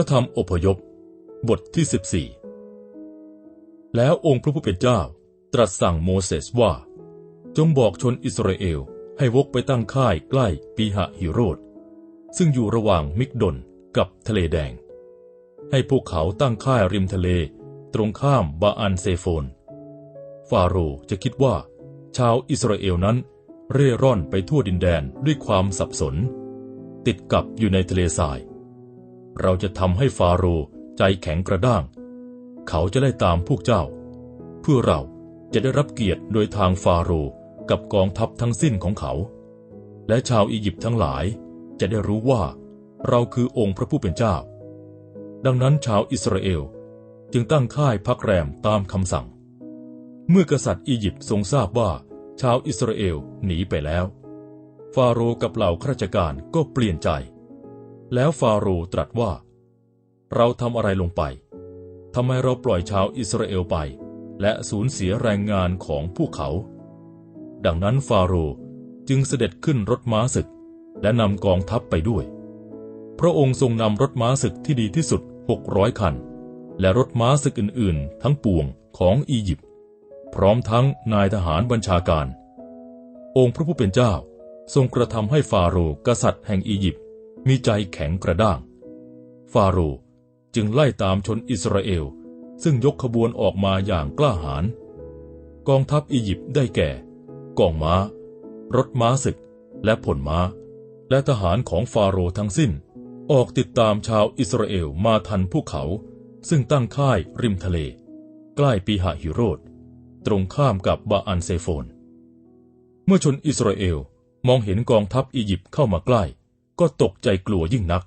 ระธรรมอพยพ บทที่ 14 แล้วองค์พระผู้เป็นเจ้าตรัสสั่งโมเสสว่า จงบอกชนอิสราเอลให้วกไปตั้งค่ายใกล้ปีหะฮิโรดซึ่งอยู่ระหว่างมิกดนกับทะเลแดง ให้พวกเขาตั้งค่ายริมทะเลตรงข้ามบาอันเซโฟน ฟาโรจะคิดว่า ชาวอิสราเอลนั้นเร่ร่อนไปทั่วดินแดนด้วยความสับสน ติดกับอยู่ในทะเลทราย เราจะทำให้ฟาโรห์ใจแข็งกระด้าง เขาจะได้ตามพวกเจ้า เพื่อเราจะได้รับเกียรติโดยทางฟาโรห์กับกองทัพทั้งสิ้นของเขา และชาวอียิปต์ทั้งหลายจะได้รู้ว่า เราคือองค์พระผู้เป็นเจ้า ดังนั้นชาวอิสราเอลจึงตั้งค่ายพักแรมตามคำสั่ง เมื่อกษัตริย์อียิปต์ทรงทราบว่า ชาวอิสราเอลหนีไปแล้ว ฟาโรห์กับเหล่าข้าราชการก็เปลี่ยนใจ แล้วฟาโรห์ตรัสว่า เราทำอะไรลงไปทำไมเราปล่อยชาวอิสราเอลไป และสูญเสียแรงงานของพวกเขา ดังนั้นฟาโรห์จึงเสด็จขึ้นรถม้าศึก และนำกองทัพไปด้วย พระองค์ทรงนำรถม้าศึกที่ดีที่สุดหกร้อยคัน และรถม้าศึกอื่น ๆ ทั้งปวงของอียิปต์พร้อมทั้งนายทหารบัญชาการ องค์พระผู้เป็นเจ้าทรงกระทำให้ฟาโรห์กษัตริย์แห่งอียิปต์ มีใจแข็งกระด้าง ฟาโรห์จึงไล่ตามชนอิสราเอล ซึ่งยกขบวนออกมาอย่างกล้าหาญกองทัพอียิปต์ได้แก่ กองม้า รถม้าศึก และผลม้า และทหารของฟาโรห์ทั้งสิ้น ออกติดตามชาวอิสราเอลมาทันพวกเขา ซึ่งตั้งค่ายริมทะเล ใกล้ปีหาฮิโรดตรงข้ามกับบาอันเซโฟน เมื่อชนอิสราเอลมองเห็นกองทัพอียิปต์เข้ามาใกล้ ก็ตกใจกลัวยิ่งนัก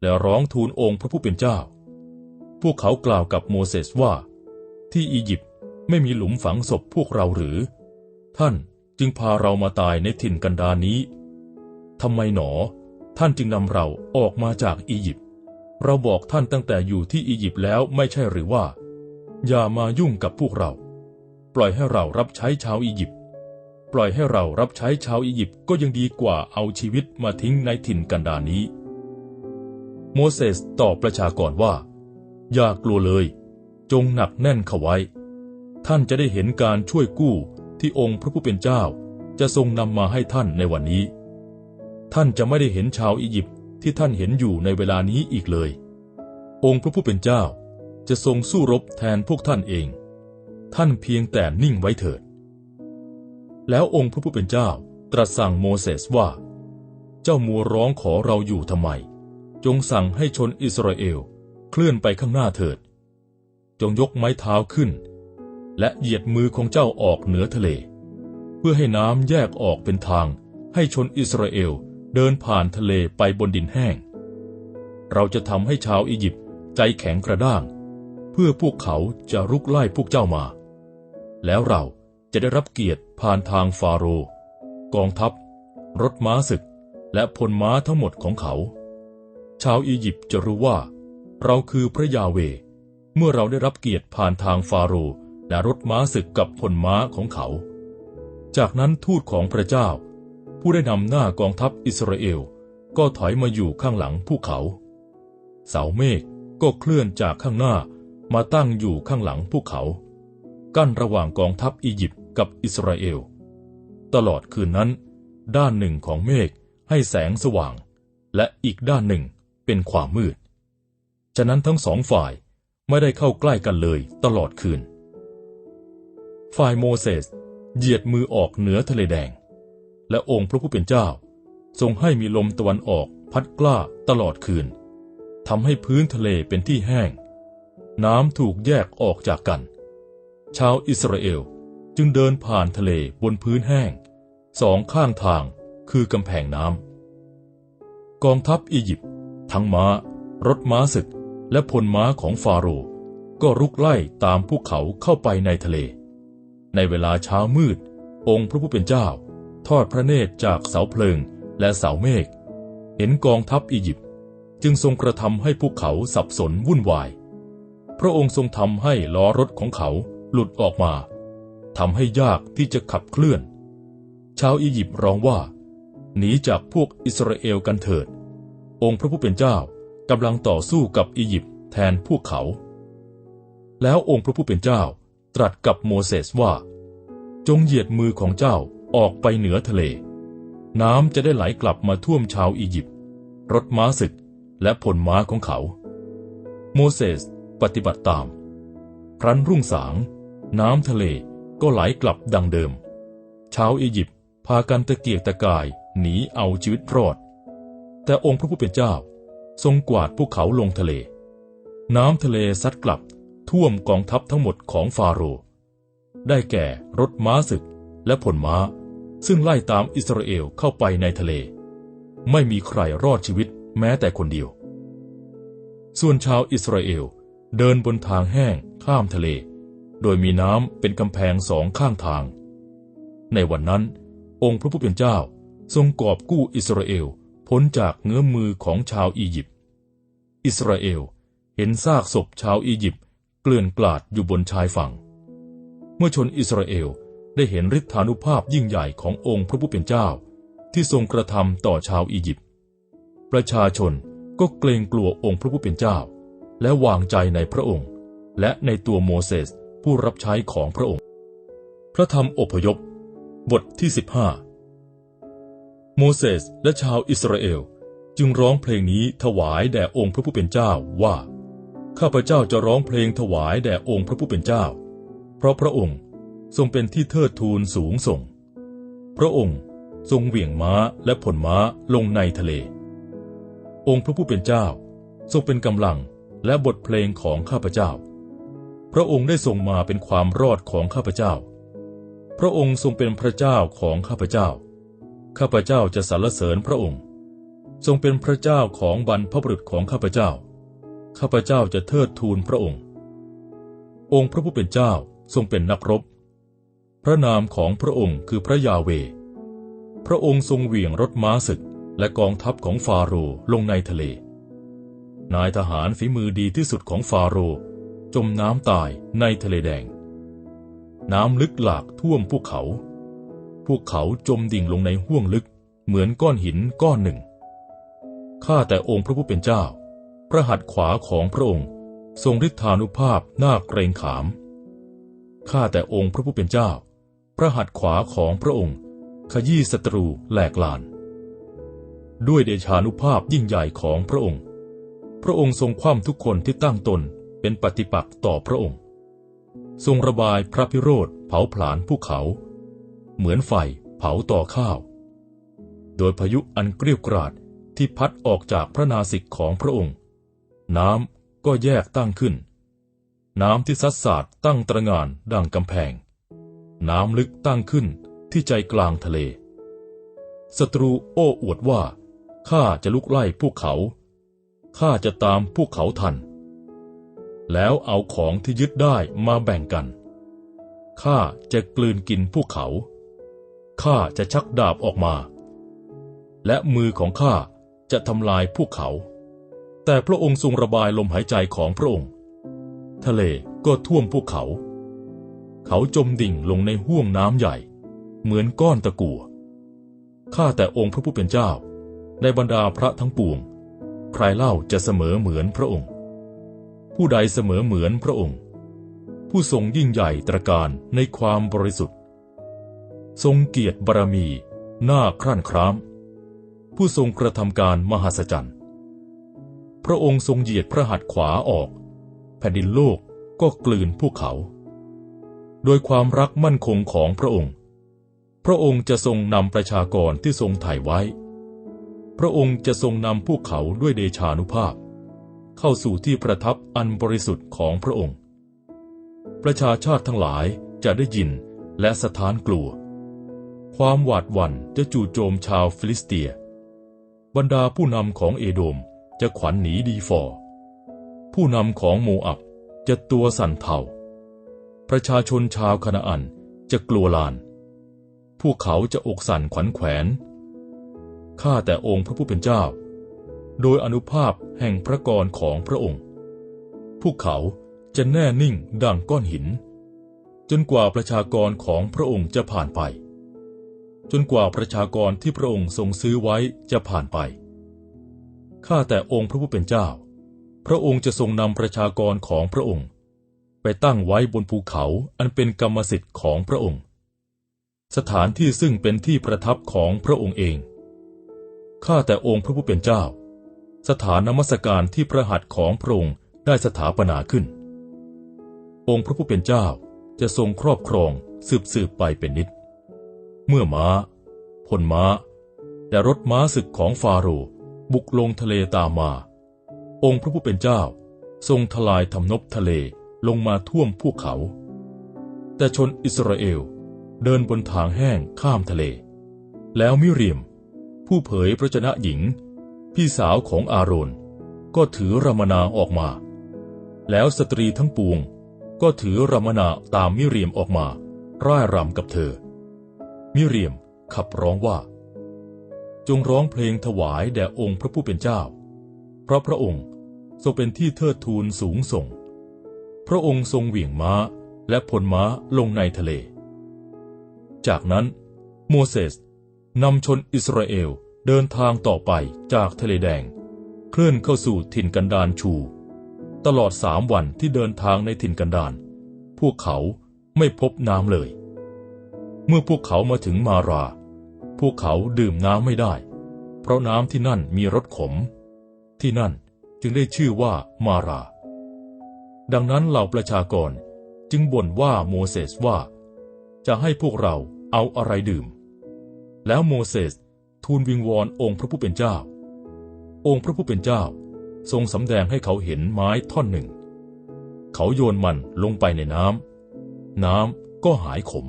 และร้องทูลองค์พระผู้เป็นเจ้า พวกเขากล่าวกับโมเสสว่า ที่อียิปต์ไม่มีหลุมฝังศพพวกเราหรือ ท่านจึงพาเรามาตายในถิ่นกันดารนี้ทำไมหนอ ท่านจึงนำเราออกมาจากอียิปต์เราบอกท่านตั้งแต่อยู่ที่อียิปต์แล้วไม่ใช่หรือว่า อย่ามายุ่งกับพวกเรา ปล่อยให้เรารับใช้ชาวอียิปต์ ปล่อยให้เรารับใช้ชาวอียิปต์ก็ยังดีกว่าเอาชีวิตมาทิ้งในถิ่นกันดารนี้ โมเสสตอบประชากรว่า อย่ากลัวเลย จงหนักแน่นเข้าไว้ ท่านจะได้เห็นการช่วยกู้ที่องค์พระผู้เป็นเจ้า จะทรงนำมาให้ท่านในวันนี้ ท่านจะไม่ได้เห็นชาวอียิปต์ที่ท่านเห็นอยู่ในเวลานี้อีกเลย องค์พระผู้เป็นเจ้าจะทรงสู้รบแทนพวกท่านเอง ท่านเพียงแต่นิ่งไว้เถิด แล้วองค์พระผู้เป็นเจ้าตรัสสั่งโมเสสว่า เจ้ามัวร้องขอเราอยู่ทำไม จงสั่งให้ชนอิสราเอลเคลื่อนไปข้างหน้าเถิด จงยกไม้เท้าขึ้น และเหยียดมือของเจ้าออกเหนือทะเล เพื่อให้น้ำแยกออกเป็นทางให้ชนอิสราเอลเดินผ่านทะเลไปบนดินแห้ง เราจะทำให้ชาวอียิปต์ใจแข็งกระด้าง เพื่อพวกเขาจะรุกไล่พวกเจ้ามา แล้วเรา จะได้รับเกียรติผ่านทางฟาโรห์กองทัพ รถม้าศึก และพลม้าทั้งหมดของเขา ชาวอียิปต์จะรู้ว่า เราคือพระยาเว เมื่อเราได้รับเกียรติผ่านทางฟาโรห์และรถม้าศึกกับพลม้าของเขา จากนั้นทูตของพระเจ้า ผู้ได้นำหน้ากองทัพอิสราเอล ก็ถอยมาอยู่ข้างหลังภูเขา เสาเมฆก็เคลื่อนจากข้างหน้ามาตั้งอยู่ข้างหลังภูเขา กั้นระหว่างกองทัพอียิปต์ กับอิสราเอล ตลอดคืนนั้น ด้านหนึ่งของเมฆให้แสงสว่าง และอีกด้านหนึ่งเป็นความมืด ฉะนั้นทั้งสองฝ่ายไม่ได้เข้าใกล้กันเลยตลอดคืน ฝ่ายโมเสสเหยียดมือออกเหนือทะเลแดง และองค์พระผู้เป็นเจ้า ทรงให้มีลมตะวันออกพัดกล้าตลอดคืนทำให้พื้นทะเลเป็นที่แห้ง น้ำถูกแยกออกจากกัน ชาวอิสราเอล จึงเดินผ่านทะเลบนพื้นแห้ง สองข้างทางคือกำแพงน้ำกองทัพอียิปต์ทั้งม้า รถม้าศึก และพลม้าของฟาโรห์ก็รุกไล่ตามพวกเขาเข้าไปในทะเล ในเวลาเช้ามืด องค์พระผู้เป็นเจ้า ทอดพระเนตรจากเสาเพลิงและเสาเมฆเห็นกองทัพอียิปต์จึงทรงกระทำให้พวกเขาสับสนวุ่นวาย พระองค์ทรงทำให้ล้อรถของเขาหลุดออกมา ทำให้ยากที่จะขับเคลื่อน ชาวอียิปต์ร้องว่า หนีจากพวกอิสราเอลกันเถิด องค์พระผู้เป็นเจ้ากำลังต่อสู้กับอียิปต์แทนพวกเขา แล้วองค์พระผู้เป็นเจ้าตรัสกับโมเสสว่า จงเหยียดมือของเจ้าออกไปเหนือทะเล น้ำจะได้ไหลกลับมาท่วมชาวอียิปต์รถม้าศึกและผลม้าของเขา โมเสสปฏิบัติตาม ครั้นรุ่งสาง น้ำทะเล ก็ไหลกลับดังเดิม ชาวอียิปต์พากันตะเกียกตะกายหนีเอาชีวิตรอด แต่องค์พระผู้เป็นเจ้าทรงกวาดภูเขาลงทะเล น้ำทะเลซัดกลับท่วมกองทัพทั้งหมดของฟาโรห์ได้แก่รถม้าศึกและผลม้า ซึ่งไล่ตามอิสราเอลเข้าไปในทะเล ไม่มีใครรอดชีวิตแม้แต่คนเดียว ส่วนชาวอิสราเอลเดินบนทางแห้งข้ามทะเล โดยมีน้ำเป็นกำแพงสองข้างทาง ในวันนั้น องค์พระผู้เป็นเจ้าทรงกอบกู้อิสราเอลพ้นจากเงื้อมือของชาวอียิปต์ อิสราเอลเห็นซากศพชาวอียิปต์เกลื่อนกลาดอยู่บนชายฝั่ง เมื่อชนอิสราเอลได้เห็นฤทธานุภาพยิ่งใหญ่ขององค์พระผู้เป็นเจ้า ที่ทรงกระทำต่อชาวอียิปต์ ประชาชนก็เกรงกลัวองค์พระผู้เป็นเจ้า และวางใจในพระองค์ และในตัวโมเสส ผู้รับใช้ของพระองค์ พระธรรมอพยพ บทที่สิบห้าโมเสสและชาวอิสราเอลจึงร้องเพลงนี้ถวายแด่องค์พระผู้เป็นเจ้าว่า ข้าพเจ้าจะร้องเพลงถวายแด่องค์พระผู้เป็นเจ้า เพราะพระองค์ทรงเป็นที่เทิดทูนสูงส่ง พระองค์ทรงเหวี่ยงม้าและผลม้าลงในทะเล องค์พระผู้เป็นเจ้า ทรงเป็นกำลังและบทเพลงของข้าพเจ้า พระองค์ได้ทรงมาเป็นความรอดของข้าพเจ้า พระองค์ทรงเป็นพระเจ้าของข้าพเจ้า ข้าพเจ้าจะสรรเสริญพระองค์ ทรงเป็นพระเจ้าของบรรพบุรุษของข้าพเจ้า ข้าพเจ้าจะเทิดทูนพระองค์ องค์พระผู้เป็นเจ้าทรงเป็นนักรบ พระนามของพระองค์คือพระยาเว พระองค์ทรงเหวี่ยงรถม้าศึกและกองทัพของฟาโรลงในทะเล นายทหารฝีมือดีที่สุดของฟาโร จมน้ำตายในทะเลแดง น้ำลึกหลากท่วมภูเขา พวกเขาจมดิ่งลงในห้วงลึก เหมือนก้อนหินก้อนหนึ่ง ข้าแต่องค์พระผู้เป็นเจ้า พระหัตถ์ขวาของพระองค์ ทรงฤทธานุภาพน่าเกรงขาม ข้าแต่องค์พระผู้เป็นเจ้า พระหัตถ์ขวาของพระองค์ ขยี้ศัตรูแหลกลาน ด้วยเดชานุภาพยิ่งใหญ่ของพระองค์ พระองค์ทรงคว่ำทุกคนที่ตั้งตน เป็นปฏิปักษ์ต่อพระองค์ ทรงระบายพระพิโรธเผาผลาญภูเขา เหมือนไฟเผาต่อข้าว โดยพายุอันเกลียวกราดที่พัดออกจากพระนาสิกของพระองค์ น้ำก็แยกตั้งขึ้น น้ำที่ซัดสาดตั้งตระงานดังกำแพง น้ำลึกตั้งขึ้นที่ใจกลางทะเลศัตรูโอ้อวดว่าข้าจะลุกไล่พวกเขาข้าจะตามพวกเขาทัน แล้วเอาของที่ยึดได้มาแบ่งกัน ข้าจะกลืนกินพวกเขา ข้าจะชักดาบออกมา และมือของข้าจะทำลายพวกเขา แต่พระองค์ทรงระบายลมหายใจของพระองค์ ทะเลก็ท่วมพวกเขา เขาจมดิ่งลงในห้วงน้ำใหญ่ เหมือนก้อนตะกั่วข้าแต่องค์พระผู้เป็นเจ้า ในบรรดาพระทั้งปวง ใครเล่าจะเสมอเหมือนพระองค์ ผู้ใดเสมอเหมือนพระองค์ ผู้ทรงยิ่งใหญ่ตระการในความบริสุทธิ์ ทรงเกียรติบารมีหน้าครั่นคราม ผู้ทรงกระทำการมหัศจรรย์ พระองค์ทรงเหยียดพระหัตถ์ขวาออก แผ่นดินโลกก็กลืนพวกเขา โดยความรักมั่นคงของพระองค์ พระองค์จะทรงนำประชากรที่ทรงถ่ายไว้ พระองค์จะทรงนำพวกเขาด้วยเดชานุภาพ เข้าสู่ที่ประทับอันบริสุทธิ์ของพระองค์ ประชาชาติทั้งหลายจะได้ยินและสถานกลัว ความหวาดหวั่นจะจู่โจมชาวฟิลิสเตีย บรรดาผู้นำของเอโดมจะขวัญหนีดีฟอร์ผู้นำของโมอับจะตัวสั่นเทาประชาชนชาวคณาอันจะกลัวลาน พวกเขาจะอกสั่นขวัญแขวน ข้าแต่องค์พระผู้เป็นเจ้า โดยอนุภาพแห่งพระกรของพระองค์ พวกเขาจะแน่นิ่งดังก้อนหิน จนกว่าประชากรของพระองค์จะผ่านไป จนกว่าประชากรที่พระองค์ทรงซื้อไว้จะผ่านไป ข้าแต่องค์พระผู้เป็นเจ้า พระองค์จะทรงนำประชากรของพระองค์ ไปตั้งไว้บนภูเขาอันเป็นกรรมสิทธิ์ของพระองค์ สถานที่ซึ่งเป็นที่ประทับของพระองค์เอง ข้าแต่องค์พระผู้เป็นเจ้า สถานนมัสการที่พระหัตถ์ของพระองค์ได้สถาปนาขึ้น องค์พระผู้เป็นเจ้าจะทรงครอบครองสืบสืบไปเป็นนิจเมื่อม้า พลม้า และรถม้าศึกของฟาโรห์บุกลงทะเลตามมา องค์พระผู้เป็นเจ้าทรงทลายทำนบทะเลลงมาท่วมภูเขา แต่ชนอิสราเอลเดินบนทางแห้งข้ามทะเล แล้วมิเรียม ผู้เผยพระชนะหญิง พี่สาวของอาโรนก็ถือรามนาออกมา แล้วสตรีทั้งปวงก็ถือรามนาตามมิเรียมออกมา ร่ายรำกับเธอ มิเรียมขับร้องว่า จงร้องเพลงถวายแด่องค์พระผู้เป็นเจ้า เพราะพระองค์ทรงเป็นที่เทิดทูนสูงส่ง พระองค์ทรงเหวี่ยงม้าและพลม้าลงในทะเล จากนั้นโมเสสนำชนอิสราเอล เดินทางต่อไปจากทะเลแดง เคลื่อนเข้าสู่ถิ่นกันดารชู ตลอดสามวันที่เดินทางในถิ่นกันดารพวกเขาไม่พบน้ำเลย เมื่อพวกเขามาถึงมารา พวกเขาดื่มน้ำไม่ได้ เพราะน้ำที่นั่นมีรสขม ที่นั่นจึงได้ชื่อว่ามารา ดังนั้นเหล่าประชากรจึงบ่นว่าโมเสสว่า จะให้พวกเราเอาอะไรดื่ม แล้วโมเสส ทูลวิงวอนองค์พระผู้เป็นเจ้า องค์พระผู้เป็นเจ้า ทรงสำแดงให้เขาเห็นไม้ท่อนหนึ่ง เขาโยนมันลงไปในน้ำน้ำก็หายขม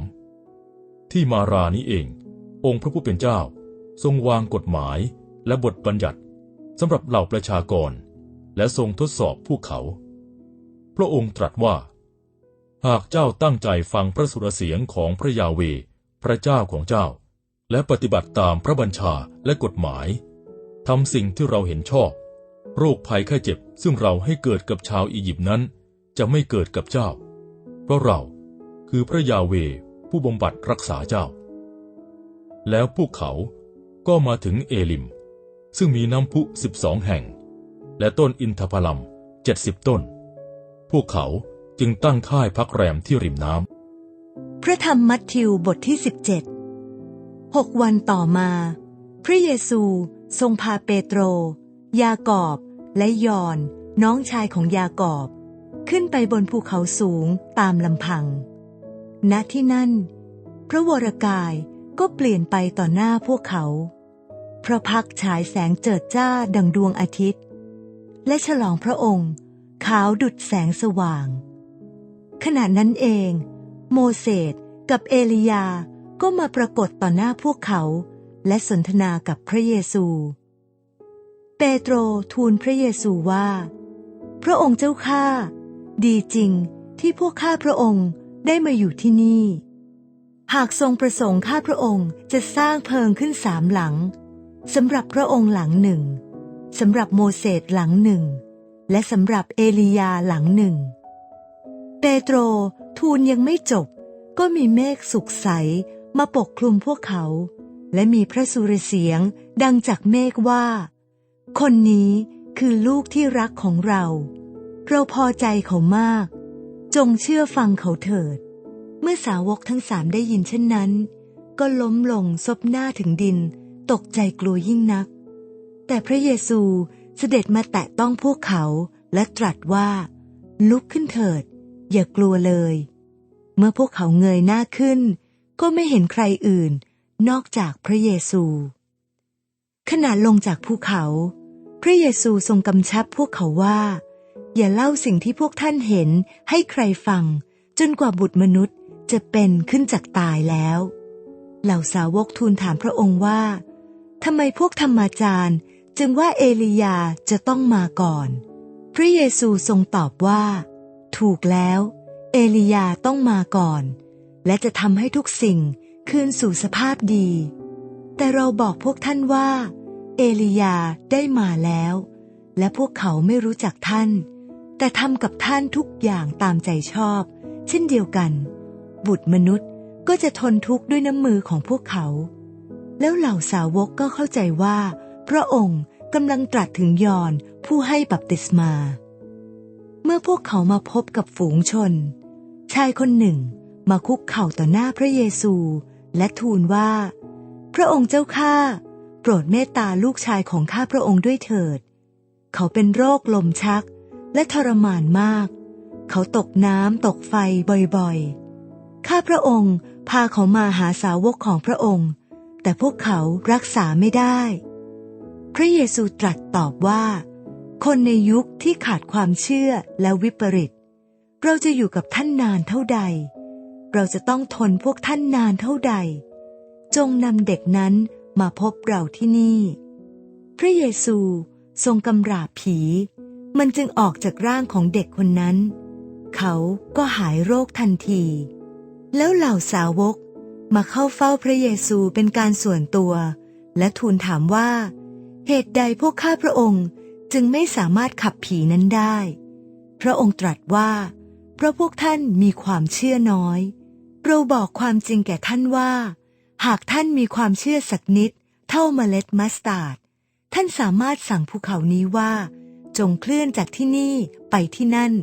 ที่มารานี้เอง องค์พระผู้เป็นเจ้า ทรงวางกฎหมายและบทบัญญัติสำหรับเหล่าประชากร และทรงทดสอบพวกเขา พระองค์ตรัสว่า หากเจ้าตั้งใจฟังพระสุรเสียงของพระยาเว พระเจ้าของเจ้า และปฏิบัติตามพระบัญชาและกฎหมายทำสิ่งที่เราเห็นชอบ โรคภัยไข้เจ็บซึ่งเราให้เกิดกับชาวอียิปต์นั้น จะไม่เกิดกับเจ้า เพราะเราคือพระยาเวผู้บำบัดรักษาเจ้า แล้วพวกเขาก็มาถึงเอลิม ซึ่งมีน้ำพุสิบสองแห่ง และต้นอินทผลัมเจ็ดสิบต้น พวกเขาจึงตั้งค่ายพักแรมที่ริมน้ำพระธรรมมัทธิวบทที่17 หกวันต่อมา พระเยซูทรงพาเปโตร ยากอบ และยอน น้องชายของยากอบ ขึ้นไปบนภูเขาสูงตามลำพัง ณที่นั่น พระวรกายก็เปลี่ยนไปต่อหน้าพวกเขา พระพักฉายแสงเจิดจ้าดังดวงอาทิตย์ และฉลองพระองค์ขาวดุดแสงสว่าง ขณะนั้นเอง โมเสสกับเอลียา ก็มาปรากฏต่อหน้าพวกเขา และสนทนากับพระเยซู เปโตรทูลพระเยซูว่า พระองค์เจ้าข้าดีจริงที่พวกข้าพระองค์ได้มาอยู่ที่นี่ หากทรงประสงค์ข้าพระองค์จะสร้างเพิงขึ้นสามหลังสำหรับพระองค์หลังหนึ่งสำหรับโมเสสหลังหนึ่ง และสำหรับเอลียาหลังหนึ่ง เปโตรทูลยังไม่จบ ก็มีเมฆสุกใส มาปกคลุมพวกเขา และมีพระสุรเสียงดังจากเมฆว่า คนนี้คือลูกที่รักของเรา เราพอใจเขามาก จงเชื่อฟังเขาเถิด เมื่อสาวกทั้งสามได้ยินเช่นนั้น ก็ล้มลงซบหน้าถึงดิน ตกใจกลัวยิ่งนัก แต่พระเยซูเสด็จมาแตะต้องพวกเขาและตรัสว่า ลุกขึ้นเถิด อย่ากลัวเลย เมื่อพวกเขาเงยหน้าขึ้น ก็ไม่เห็นใครอื่นนอกจากพระเยซู ขณะลงจากภูเขา พระเยซูทรงกำชับพวกเขาว่า อย่าเล่าสิ่งที่พวกท่านเห็นให้ใครฟัง จนกว่าบุตรมนุษย์จะเป็นขึ้นจากตายแล้ว เหล่าสาวกทูลถามพระองค์ว่าทำไมพวกธรรมาจารย์ จึงว่าเอลียาจะต้องมาก่อน พระเยซูทรงตอบว่า ถูกแล้ว เอลียาต้องมาก่อน และจะทำให้ทุกสิ่งคืนสู่สภาพดี แต่เราบอกพวกท่านว่า เอลียาได้มาแล้ว และพวกเขาไม่รู้จักท่าน แต่ทำกับท่านทุกอย่างตามใจชอบ เช่นเดียวกัน บุตรมนุษย์ก็จะทนทุกข์ด้วยน้ำมือของพวกเขา แล้วเหล่าสาวกก็เข้าใจว่า พระองค์กำลังตรัสถึงยอนผู้ให้บัพติศมา เมื่อพวกเขามาพบกับฝูงชน ชายคนหนึ่ง มาคุกเข่าต่อหน้าพระเยซู และทูลว่า พระองค์เจ้าข้าโปรดเมตตาลูกชายของข้าพระองค์ด้วยเถิด เขาเป็นโรคลมชักและทรมานมาก เขาตกน้ำตกไฟบ่อยๆ ข้าพระองค์พาเขามาหาสาวกของพระองค์ แต่พวกเขารักษาไม่ได้ พระเยซูตรัสตอบว่า คนในยุคที่ขาดความเชื่อและวิปริต เราจะอยู่กับท่านนานเท่าใด เราจะต้องทนพวกท่านนานเท่าใด จงนำเด็กนั้นมาพบเราที่นี่ พระเยซูทรงกำราบผี มันจึงออกจากร่างของเด็กคนนั้น เขาก็หายโรคทันที แล้วเหล่าสาวกมาเข้าเฝ้าพระเยซูเป็นการส่วนตัว และทูลถามว่า เหตุใดพวกข้าพระองค์จึงไม่สามารถขับผีนั้นได้ พระองค์ตรัสว่า เพราะพวกท่านมีความเชื่อน้อย เราบอกความจริงแก่ท่านว่า หากท่านมีความเชื่อสักนิด เท่าเมล็ดมัสตาร์ดท่านสามารถสั่งภูเขานี้ว่า จงเคลื่อนจากที่นี่ไปที่นั่น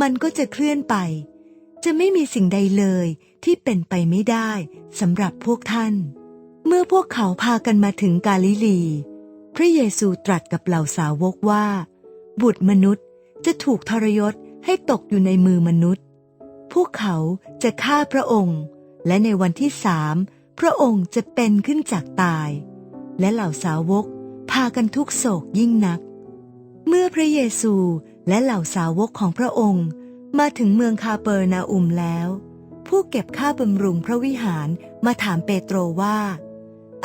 มันก็จะเคลื่อนไป จะไม่มีสิ่งใดเลยที่เป็นไปไม่ได้สำหรับพวกท่าน เมื่อพวกเขาพากันมาถึงกาลิลี พระเยซูตรัสกับเหล่าสาวกว่า บุตรมนุษย์จะถูกทรยศให้ตกอยู่ในมือมนุษย์ พวกเขาจะฆ่าพระองค์ และในวันที่สามพระองค์จะเป็นขึ้นจากตาย และเหล่าสาวกพากันทุกโศกยิ่งนัก เมื่อพระเยซูและเหล่าสาวกของพระองค์มาถึงเมืองคาเปอร์นาอุมแล้ว ผู้เก็บค่าบำรุงพระวิหารมาถามเปโตรว่า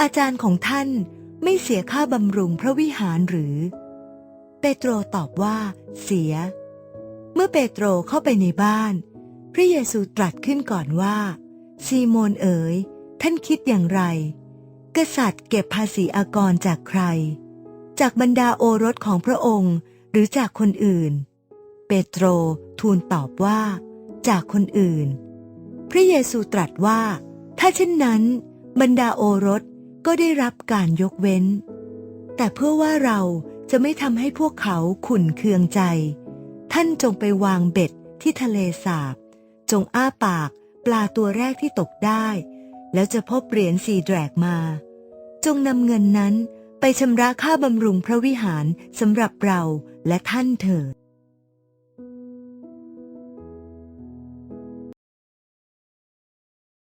อาจารย์ของท่านไม่เสียค่าบำรุงพระวิหารหรือ เปโตรตอบว่า เสีย เมื่อเปโตรเข้าไปในบ้าน พระเยซูตรัสขึ้นก่อนว่า ซีโมนเอ๋ย ท่านคิดอย่างไร กษัตริย์เก็บภาษีอากรจากใคร จากบรรดาโอรสของพระองค์หรือจากคนอื่น เปโตรทูลตอบว่า จากคนอื่น พระเยซูตรัสว่า ถ้าเช่นนั้น บรรดาโอรสก็ได้รับการยกเว้น แต่เพื่อว่าเราจะไม่ทำให้พวกเขาขุนเคืองใจ ท่านจงไปวางเบ็ดที่ทะเลสาบ จงอ้าปาก ปลาตัวแรกที่ตกได้ แล้วจะพบเหรียญสี่แดกมา จงนำเงินนั้นไปชำระค่าบำรุงพระวิหารสำหรับเราและท่านเถิด